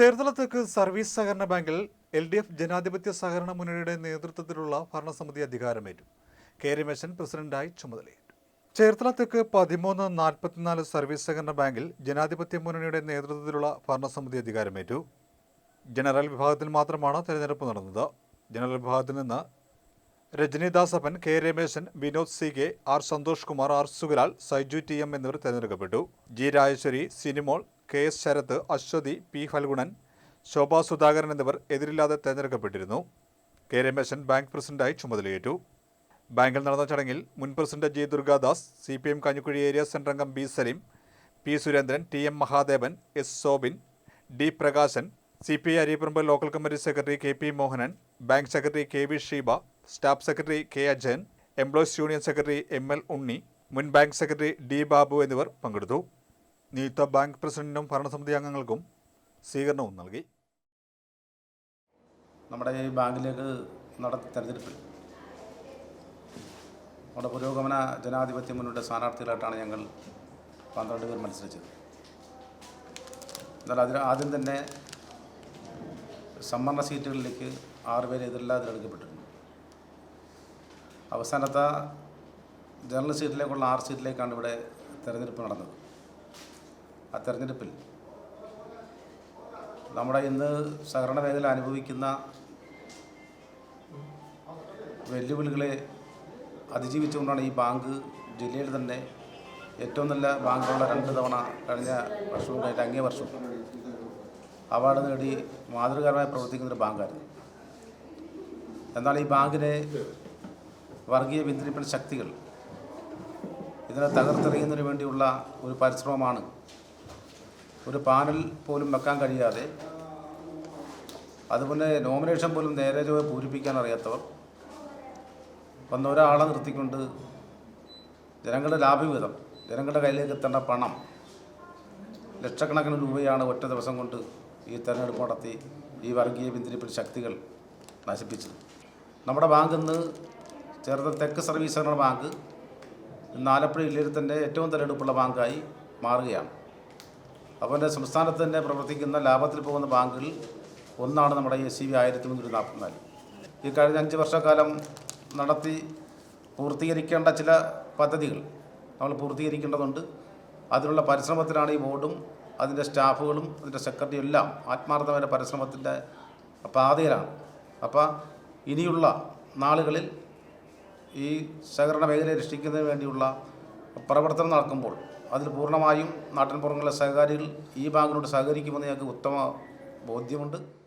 ചേർത്തലത്തേക്ക് service സഹകരണ ബാങ്കിൽ L D F ജനാധിപത്യ സഹകരണ മുന്നണിയുടെ നേതൃത്വത്തിലുള്ള ഭരണസമിതി അധികാരമേറ്റു. കെ രമേശൻ പ്രസിഡന്റായി ചുമതലയേറ്റു. ചേർത്തലത്തേക്ക് പതിമൂന്ന് നാൽപ്പത്തിനാല് സർവീസ് സഹകരണ ബാങ്കിൽ ജനാധിപത്യ മുന്നണിയുടെ നേതൃത്വത്തിലുള്ള ഭരണസമിതി അധികാരമേറ്റു. ജനറൽ വിഭാഗത്തിൽ മാത്രമാണ് തെരഞ്ഞെടുപ്പ് നടന്നത്. ജനറൽ വിഭാഗത്തിൽ നിന്ന് Rajanidasappan K Rameshan Vinod C K R Santhosh Kumar R Sugalal Saiju T M എന്നിവർ തെരഞ്ഞെടുക്കപ്പെട്ടു. G Rajeswari Sinimol K S Sarath Aswathy P Phalgunan Shobha Sudhakaran എന്നിവർ എതിരില്ലാതെ തെരഞ്ഞെടുക്കപ്പെട്ടിരുന്നു. കെ രമേശൻ ബാങ്ക് പ്രസിഡന്റായി ചുമതലയേറ്റു. ബാങ്കിൽ നടന്ന ചടങ്ങിൽ മുൻ president G Durgadas C P M Kanjikuzhi area central അംഗം B Saleem P Surendran T M Mahadevan S Sobin D Prakashan C P I Ariyapparamba local committee secretary K P Mohanan bank secretary K V Sheeba staff secretary K Ajayan employees union secretary M L Unni മുൻ bank secretary D Babu എന്നിവർ പങ്കെടുത്തു. നിയുക്ത bank പ്രസിഡന്റിനും ഭരണസമിതി അംഗങ്ങൾക്കും സ്വീകരണവും നൽകി. നമ്മുടെ ഈ ബാങ്കിലേക്ക് നടത്തിയ തെരഞ്ഞെടുപ്പിൽ നമ്മുടെ പുരോഗമന ജനാധിപത്യ മുന്നോട്ട് സ്ഥാനാർത്ഥികളായിട്ടാണ് ഞങ്ങൾ പന്ത്രണ്ട് പേർ മത്സരിച്ചത്. എന്നാൽ അതിന് ആദ്യം തന്നെ സംവരണ സീറ്റുകളിലേക്ക് ആറ് പേര് എതിരില്ലാതെ തിരഞ്ഞെടുക്കപ്പെട്ടിരുന്നു. അവസാനത്തെ ജനറൽ സീറ്റിലേക്കുള്ള ആറ് സീറ്റിലേക്കാണ് ഇവിടെ തെരഞ്ഞെടുപ്പ് നടന്നത്. ആ തെരഞ്ഞെടുപ്പിൽ നമ്മുടെ ഇന്ന് സഹകരണ മേഖല അനുഭവിക്കുന്ന വെല്ലുവിളികളെ അതിജീവിച്ചുകൊണ്ടാണ് ഈ ബാങ്ക് ജില്ലയിൽ തന്നെ ഏറ്റവും നല്ല ബാങ്കുള്ള രണ്ട് തവണ കഴിഞ്ഞ വർഷവും കഴിഞ്ഞ അങ്ങേ വർഷവും അവാർഡ് നേടി മാതൃകാപരമായി പ്രവർത്തിക്കുന്നൊരു ബാങ്കായിരുന്നു. എന്നാൽ ഈ ബാങ്കിനെ വർഗീയ പിന്തിരിപ്പൻ ശക്തികൾ ഇതിനെ തകർത്തെറിയുന്നതിന് വേണ്ടിയുള്ള ഒരു പരിശ്രമമാണ് ഒരു പാനൽ പോലും വെക്കാൻ കഴിയാതെ അതുപോലെ നോമിനേഷൻ പോലും നേരെ ചൊവ്വെ പൂരിപ്പിക്കാൻ അറിയാത്തവർ വന്ന ഒരാളെ നിർത്തിക്കൊണ്ട് ജനങ്ങളുടെ ലാഭവിഹിതം ജനങ്ങളുടെ കയ്യിലേക്ക് എത്തേണ്ട പണം ലക്ഷക്കണക്കിന് രൂപയാണ് ഒറ്റ ദിവസം കൊണ്ട് ഈ തെരഞ്ഞെടുപ്പ് നടത്തി ഈ വർഗീയ പിന്തിരിപ്പിൽ ശക്തികൾ നശിപ്പിച്ചത്. നമ്മുടെ ബാങ്ക് ഇന്ന് ചേർത്ത തെക്ക് സർവീസ് ബാങ്ക് ഇന്ന് ആലപ്പുഴ ജില്ലയിൽ തന്നെ ഏറ്റവും തെരഞ്ഞെടുപ്പുള്ള ബാങ്കായി മാറുകയാണ്. അപ്പോൾ സംസ്ഥാനത്ത് തന്നെ പ്രവർത്തിക്കുന്ന ലാഭത്തിൽ പോകുന്ന ബാങ്കുകളിൽ ഒന്നാണ് നമ്മുടെ എസ് സി ബി ആയിരത്തി മുന്നൂറ്റി നാൽപ്പത്തിനാല് ഈ കഴിഞ്ഞ അഞ്ച് വർഷക്കാലം നടത്തി പൂർത്തീകരിക്കേണ്ട ചില പദ്ധതികൾ നമ്മൾ പൂർത്തീകരിക്കേണ്ടതുണ്ട്. അതിനുള്ള പരിശ്രമത്തിലാണ് ഈ ബോർഡും അതിന്റെ സ്റ്റാഫുകളും അതിന്റെ സെക്രട്ടറിയും എല്ലാം ആത്മാർത്ഥമായ പരിശ്രമത്തിന്റെ പാതയിലാണ്. അപ്പോൾ ഇനിയുള്ള നാളുകളിൽ ഈ സഹകരണ മേഖലയെ രക്ഷിക്കുന്നതിന് വേണ്ടിയുള്ള പ്രവർത്തനം നടക്കുമ്പോൾ അതിൽ പൂർണമായും നാട്ടിൻപുറങ്ങളിലെ സഹകാരികൾ ഈ ബാങ്കിനോട് സഹകരിക്കുമെന്ന് ഞങ്ങൾക്ക് ഉത്തമ ബോധ്യമുണ്ട്.